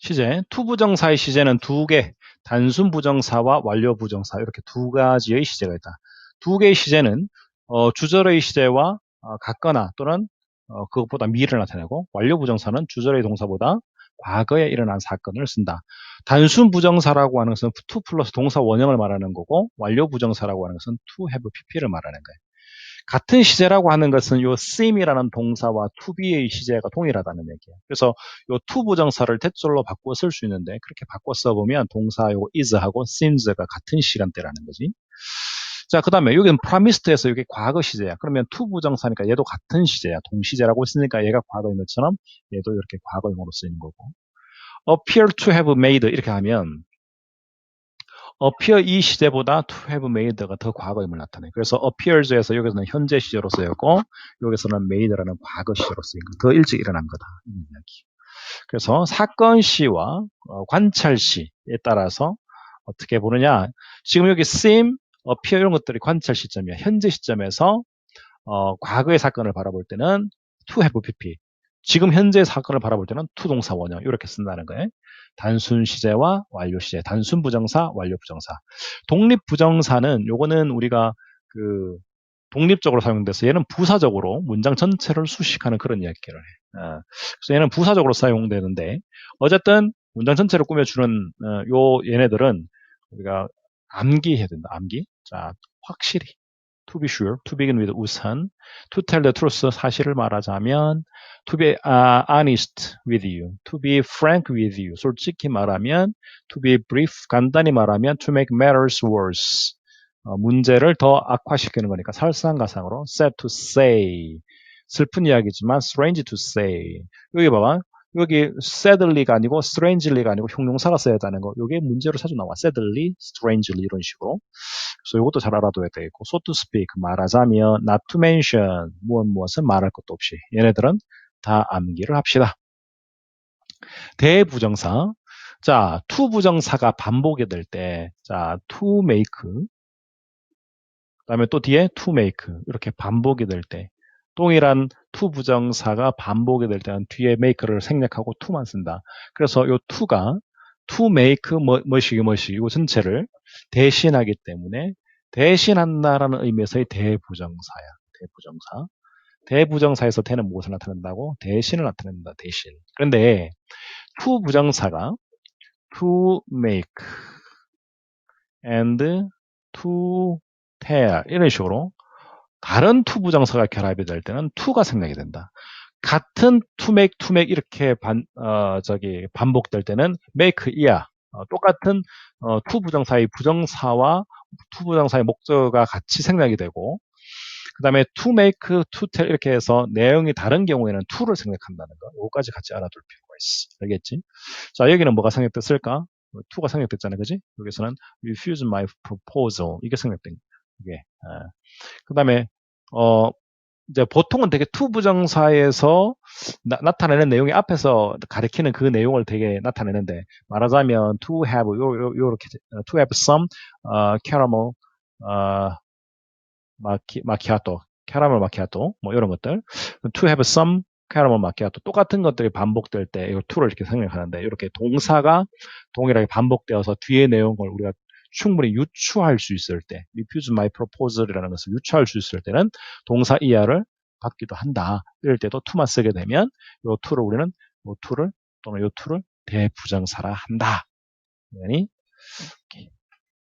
시제, 투부정사의 시제는 두 개, 단순 부정사와 완료 부정사 이렇게 두 가지의 시제가 있다. 두 개의 시제는 어, 주절의 시제와 어, 같거나 또는 어, 그것보다 미를 나타내고 완료 부정사는 주절의 동사보다 과거에 일어난 사건을 쓴다. 단순 부정사라고 하는 것은 to 플러스 동사 원형을 말하는 거고 완료 부정사라고 하는 것은 to have pp를 말하는 거예요. 같은 시제라고 하는 것은 요 seem이라는 동사와 to be의 시제가 동일하다는 얘기예요. 그래서 요 to 부정사를 대절로 바꿔 쓸 수 있는데 그렇게 바꿔 써보면 동사 요 is하고 seems가 같은 시간대라는 거지. 자, 그 다음에 여기는 promised에서 이게 과거 시제야. 그러면 to 부정사니까 얘도 같은 시제야. 동시제라고 했으니까 얘가 과거인 것처럼 얘도 이렇게 과거용으로 쓰이는 거고. appear to have made 이렇게 하면 appear 이 시제보다 to have made가 더 과거임을 나타내. 그래서 appears에서 여기서는 현재 시제로 쓰였고 여기서는 made라는 과거 시제로 쓰인 거. 더 일찍 일어난 거다. 이 이야기. 그래서 사건 시와 어, 관찰 시에 따라서 어떻게 보느냐. 지금 여기 seem, appear 이런 것들이 관찰 시점이야. 현재 시점에서 어, 과거의 사건을 바라볼 때는 to have pp. 지금 현재 사건을 바라볼 때는 to 동사 원형 이렇게 쓴다는 거예요. 단순 시제와 완료 시제, 단순 부정사, 완료 부정사. 독립 부정사는 요거는 우리가 그 독립적으로 사용돼서 얘는 부사적으로 문장 전체를 수식하는 그런 이야기를 해. 어, 그래서 얘는 부사적으로 사용되는데 어쨌든 문장 전체를 꾸며주는 어, 요 얘네들은 우리가 암기해야 된다. 암기. 자, 확실히. To be sure, to begin with 우선, to tell the truth 사실을 말하자면, to be uh, honest with you, to be frank with you 솔직히 말하면, to be brief 간단히 말하면, to make matters worse 어, 문제를 더 악화시키는 거니까 설상가상으로 sad to say 슬픈 이야기지만 strange to say 여기 봐봐 여기 sadly가 아니고 strangely가 아니고 형용사가 써야 되는 거. 이게 문제로 자주 나와. sadly, strangely 이런 식으로. 그래서 이것도 잘 알아둬야 되겠고. so to speak 말하자면 not to mention 무엇 무엇은 말할 것도 없이 얘네들은 다 암기를 합시다. 대부정사. 자, to 부정사가 반복이 될 때, 자, to make. 그 다음에 또 뒤에 to make. 이렇게 반복이 될 때, 동일한 to 부정사가 반복이 될 때는 뒤에 make를 생략하고 to만 쓴다. 그래서 이 to make 뭐, 뭐시기 뭐시기 이 전체를 대신하기 때문에 대신한다라는 의미에서의 대부정사야. 대부정사. 대부정사에서 대는 무엇을 나타낸다고? 대신을 나타낸다. 대신. 그런데 to 부정사가 to make and to tell 이런 식으로 다른 투 부정사가 결합이 될 때는 투가 생략이 된다. 같은 to make 이렇게 반, 어, 저기 반복될 때는 make 이야. 어, 똑같은 어, to 부정사의 부정사와 to 부정사의 목적어가 같이 생략이 되고 그 다음에 to make, to 이렇게 해서 내용이 다른 경우에는 to를 생략한다는 거. 이거까지 같이 알아둘 필요가 있어. 알겠지? 자, 여기는 뭐가 생략됐을까? to가 생략됐잖아요. 그지? 여기서는 refuse my proposal. 이게 생략된 이게. 어. 그 다음에, 어, 이제 보통은 되게 투 부정사에서 나, 타내는 내용이 앞에서 가리키는 그 내용을 되게 나타내는데 말하자면 to have 요, 요, 요렇게 to have some 어, caramel 어, 마키, 마키아토 캐러멜 마키아토 뭐 이런 것들 to have some caramel 마키아토 똑같은 것들이 반복될 때 이 to를 이렇게 생각하는데 이렇게 동사가 동일하게 반복되어서 뒤에 내용을 우리가 충분히 유추할 수 있을 때, refuse my proposal이라는 것을 유추할 수 있을 때는 동사 이하를 받기도 한다. 이럴 때도 to만 쓰게 되면 요 to를 우리는 요 to를 또는 요 to를 대부정사라 한다. 네.